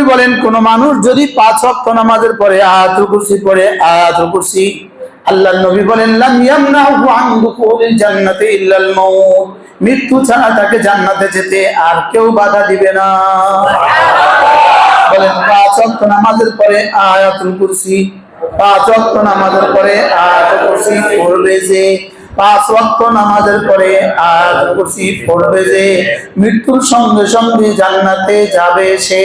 নবী বলেন, কোন মানুষ যদি পাঁচ ওয়াক্ত নামাজের পরে আয়াতুল কুরসি পড়ে, আয়াতুল কুরসি আল্লাহ নবী বলেন, লাম ইয়ামনাহু আন দুখুলিল জান্নাতি ইল্লাল মাউত। মৃত্যু ছাড়া তাকে জান্নাতে যেতে আর কেউ বাধা দিবে না। বলেন, পাঁচ ওয়াক্ত নামাজের পরে আয়াতুল কুরসি, পাঁচ ওয়াক্ত নামাজের পরে আয়াতুল কুরসি পড়বে যে পাঁচ ওয়াক্ত নামাজের পরে আর কুরসি পড়বে যে মৃত্যুর সঙ্গে সঙ্গে জান্নাতে যাবে সে।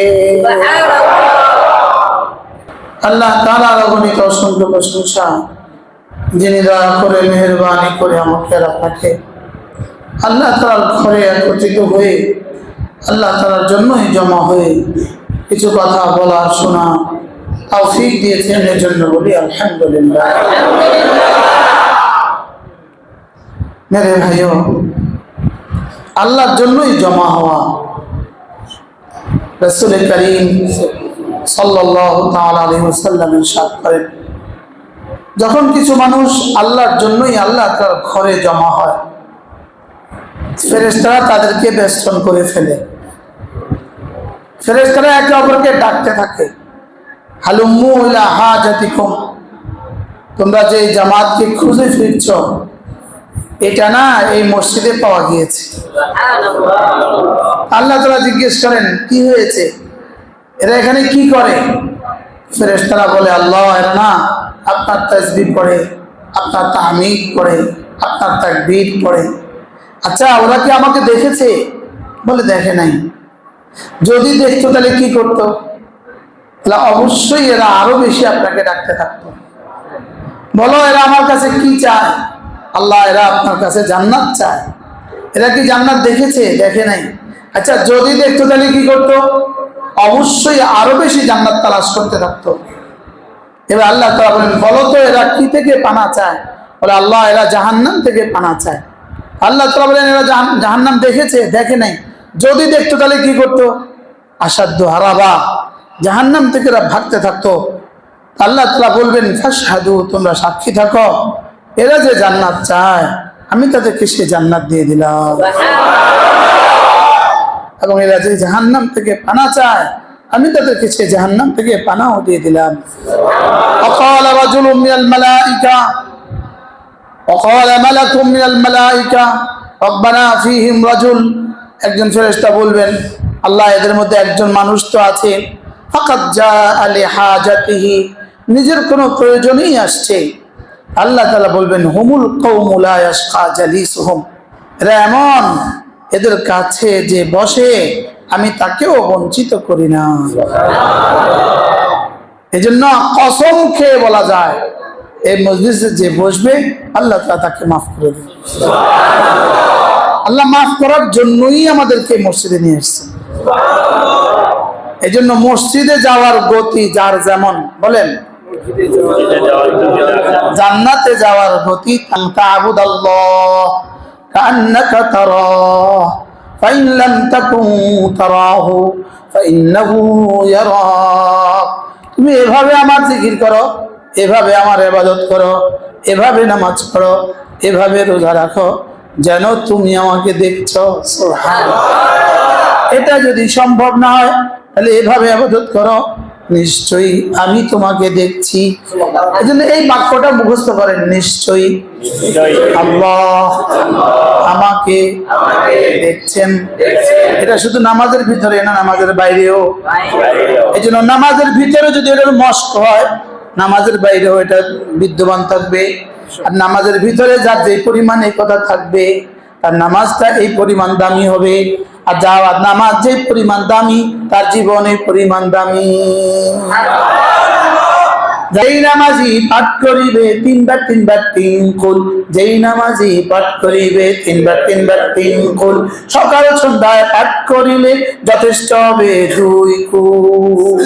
আল্লাহ তাআলা অগণিত অসংখ্য প্রশংসা যিনি দয়া করে, মেহরবানি করে আমাকে আপনাকে আল্লাহ তালার ঘরে একত্রিত হয়ে, আল্লাহ তালার জন্যই জমা হয়ে কিছু কথা বলা শোনা তৌফিক দিয়েছেন এর জন্য বলি আলহামদুলিল্লাহ। মেরে ভাইও আল্লাহর জন্যই জমা হওয়া। রসুল করিম আলাইহি ওয়াসাল্লাম করেন। যখন কিছু মানুষ আল্লাহর জন্যই আল্লাহ তার ঘরে জমা হয়, ফেরেশতারা তাদেরকে বেষ্টন করে ফেলে। ফেরেশতারা একে অপরকে ডাকতে থাকে, হালুম্মু ইলা হাজাতিকুম, তোমরা যে জামাতকে খুঁজে ফিরছ এটা না এই মসজিদে পাওয়া গিয়েছে। আল্লাহ তালা জিজ্ঞেস করেন, কি হয়েছে? এরা এখানে কি করে? ফেরেশতারা বলে, আল্লাহ, এরা না আপনার তসবি পড়ে আপনার তাহমিদ পড়ে আপনার তাকবীর পড়ে আচ্ছা ওরা কি আমাকে দেখেছে? বলে, দেখে নাই। যদি দেখতো তাহলে কি করতো? তাহলে অবশ্যই এরা আরও বেশি আপনাকে ডাকতে থাকতো। বলো, এরা আমার কাছে কি চায়? আল্লাহ এরা আপনার কাছে জান্নাত চায়। এরা কি জান্নাত দেখেছে? দেখে নাই। আচ্ছা যদি দেখতো তাহলে কি করতো? অবশ্যই আরও বেশি জান্নাত তালাশ করতে থাকতো। এবার আল্লাহ তালা বলেন, বলো তো, এরা কি থেকে পানা চায়? বলে, আল্লাহ, এরা জাহান্নাম থেকে পানা চায়। আল্লাহ তালা বলেন, এরা জাহান- জাহান্নাম দেখেছে, দেখে নাই। যদি দেখতো তাহলে কি করতো? আসাধ্য হারাবা। জাহান্নাম থেকে এরা ভাগতে থাকতো। আল্লাহ তালা বলবেন ফাসাদু তোমরা সাক্ষী থাকো। এরা যে জান্নাত চায়, আমি তাদেরকে সে জান্নাত দিয়ে দিলাম। এবং এরা যে জাহান্নাম থেকে পানা চায়, আমি তাদেরকে সে জাহান্নাম থেকে পানাও দিয়ে দিলাম। অকাল রাজুল মিনাল মালাইকা, অকাল মালাক মিনাল মালাইকা, রব্বানা ফিহিম রাজুল। একজন ফেরেশতা বলবেন, আল্লাহ, এদের মধ্যে একজন মানুষ তো আছে। ফাকাত যা হা হাজাতিহি, নিজের কোনো প্রয়োজনেই আসছে। আল্লাহ তালা বলবেন, হুমুল এরা এমন এদের কাছে যে বসে আমি তাকেও বঞ্চিত করি না। এই জন্য কসম খেয়ে বলা যায়, এই মসজিদে যে বসবে, আল্লাহ তাআলা তাকে মাফ করে দেবে। আল্লাহ মাফ করার জন্যই আমাদেরকে মসজিদে নিয়ে এসছেন এই জন্য মসজিদে যাওয়ার গতি যার যেমন, বলেন জান্নাতে যাওয়ার গতি তাবুদ আল্লাহ তুমি এভাবে আমার জিকির করো, এভাবে আমার ইবাদত করো, এভাবে নামাজ পড়ো, এভাবে রোজা রাখো, যেন তুমি আমাকে দেখছ। এটা যদি সম্ভব না হয়, তাহলে এভাবে আবাদত করো। নিশ্চয়ই আমি তোমাকে দেখছি। এই জন্য এই বাক্যটা মুখস্থ করেন, নিশ্চয়ই। আল্লাহ আমাকে দেখছেন। এটা শুধু নামাজের ভিতরে না, নামাজের বাইরেও। এই জন্য নামাজের ভিতরে যদি এটা মস্ক হয়, নামাজের বাইরেও এটা বিদ্যমান থাকবে। আর নামাজের ভিতরে যার যে পরিমাণ এই কথা থাকবে, তার নামাজটা এই পরিমাণ দামি হবে। আর যাওয়ার নামাজ যে পরিমাণ দামি, তার জীবনে পরিমাণ দামি। যেই নামাজি পাঠ করিবে, তিনবার তিনবার তিন কুল। যেই নামাজি পাঠ করিবে, তিনবার তিনবার তিন কুল। সকাল সন্ধ্যায় পাঠ করিলে যথেষ্ট হবে দুই কুল।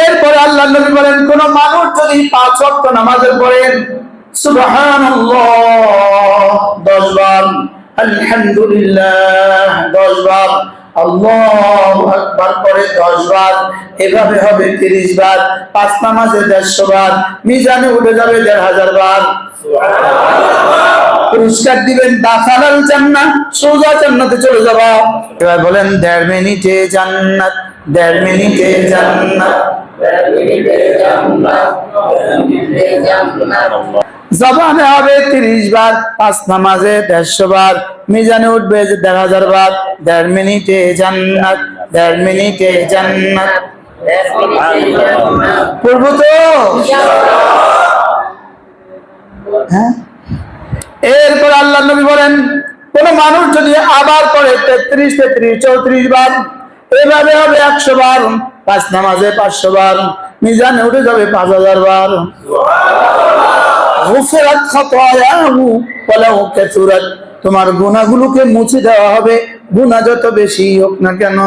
এরপরে আল্লাহ নবী বলেন, কোন মানুষ যদি পাঁচ ওয়াক্ত নামাজের পড়েন, সুবহানাল্লাহ, দশ বার আলহামদুলিল্লাহ দশ বার। আল্লাহ আকবার করে দশ বার। এভাবে হবে তিরিশ বার পাঁচ নামাজে দেড়শো বার মিজানে উঠে যাবে দেড় হাজার বার। পুরস্কার দিবেন দাখালাল জান্নাত সোজা জান্নাতে চলে যাবা। এবার বলেন দেড় মিনিটে জান্নাত দেড় মিনিটে জান্নাত। জবানে হবে তিরিশ বার, পাঁচ নামাজে দেড়শো বার, মিজানে উঠবে যে দেড় হাজার বার, দেড় মিনিটে জান্নাত, দেড় মিনিটে জান্নাত। হ্যাঁ? এরপর আল্লাহ নবী বলেন, কোন মানুষ যদি আবার করে তেত্রিশ তেত্রিশ, চৌত্রিশ বার, এভাবে হবে একশো বার, পাঁচ নামাজে পাঁচশো বার, মিজানে উঠে যাবে পাঁচ হাজার বার। তোমার গুনাহগুলোকে মুছে দেওয়া হবে। গুনাহ যত বেশি হোক না কেন।